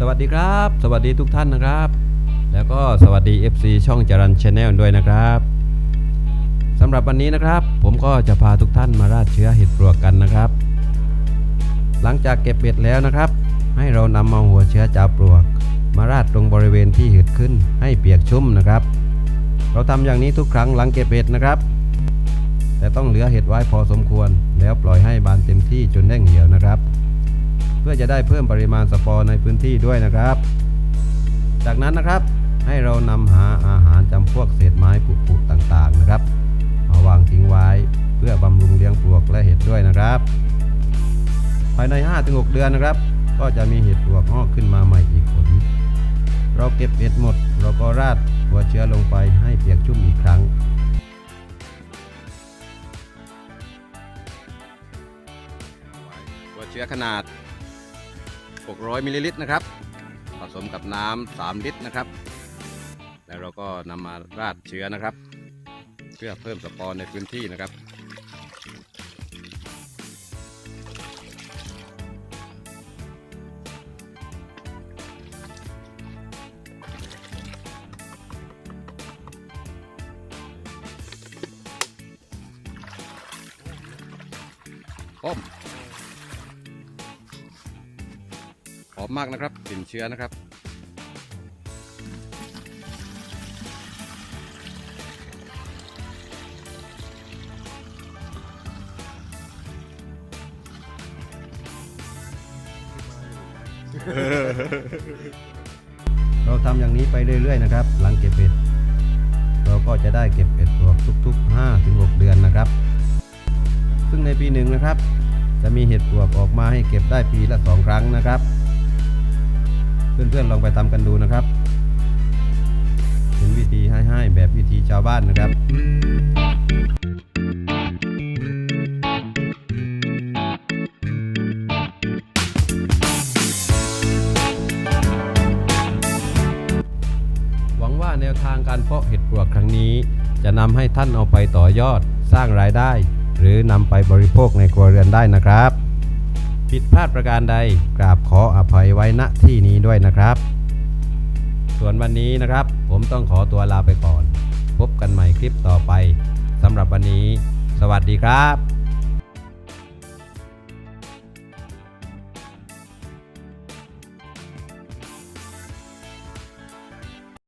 สวัสดีครับ สวัสดีทุกท่านนะครับ แล้วก็สวัสดี FC ช่องจรันชาแนลด้วยนะครับสำหรับวันนี้นะครับ ผมก็จะพาทุกท่านมาราดเชื้อเห็ดปลวกกันนะครับ หลังจากเก็บเห็ดแล้วนะครับ ให้เรานำเอาหัวเชื้อจาปลวก มาราดตรงบริเวณที่เห็ดขึ้นให้เปียกชุ่มนะครับ เราทำอย่างนี้ทุกครั้งหลังเก็บเห็ดนะครับ แต่ต้องเหลือเห็ดไว้พอสมควร แล้วปล่อยให้บานเต็มที่จน พื่อจะได้เพิ่มปริมาณสปอร์ในพื้นที่ด้วยนะครับ จากนั้นนะครับให้เรานำหาอาหารจำพวกเศษไม้ผุๆต่างๆนะครับ มาวางทิ้งไว้เพื่อบำรุงเลี้ยงปลวกและเห็ดด้วยนะครับ ภายใน 5-6 เดือนนะครับ ก็จะมีเห็ดปลวกงอกขึ้นมาใหม่อีกผล เราเก็บเห็ดหมด เราก็ราดหัวเชื้อลงไปให้เปียกชุ่มอีกครั้งหัวเชื้อขนาด 600มิลลิลิตรนะครับ ผสมกับน้ำ3ลิตรนะครับ แล้วเราก็นำมาราดเชื้อนะครับ เพื่อเพิ่มสปอร์ในพื้นที่นะครับป้ม อมมากนะครับกลิ่นเชื้อนะครับ เราทำอย่างนี้ไปเรื่อยๆนะครับ หลังเก็บเห็ดเราก็จะได้เก็บเห็ดปลวกทุก ๆ 5-6 เดือนนะครับ ซึ่งในปีหนึ่งนะครับ จะมีเห็ดปลวกออกมาให้เก็บได้ปีละสองครั้งนะครับ เพื่อนๆลองไปทำกันดูนะครับเป็นวิธีให้ๆแบบวิธีชาวบ้านนะครับหวังว่าแนวทางการเพาะเห็ดปลวกครั้งนี้ จะนำให้ท่านเอาไปต่อยอดสร้างรายได้ หรือนำไปบริโภคในครัวเรือนได้นะครับ ผิดพลาดประการใดกราบขออภัยไว้ณที่นี้ด้วยนะครับ ส่วนวันนี้นะครับ ผมต้องขอตัวลาไปก่อน พบกันใหม่คลิปต่อไปสำหรับวันนี้ สวัสดีครับ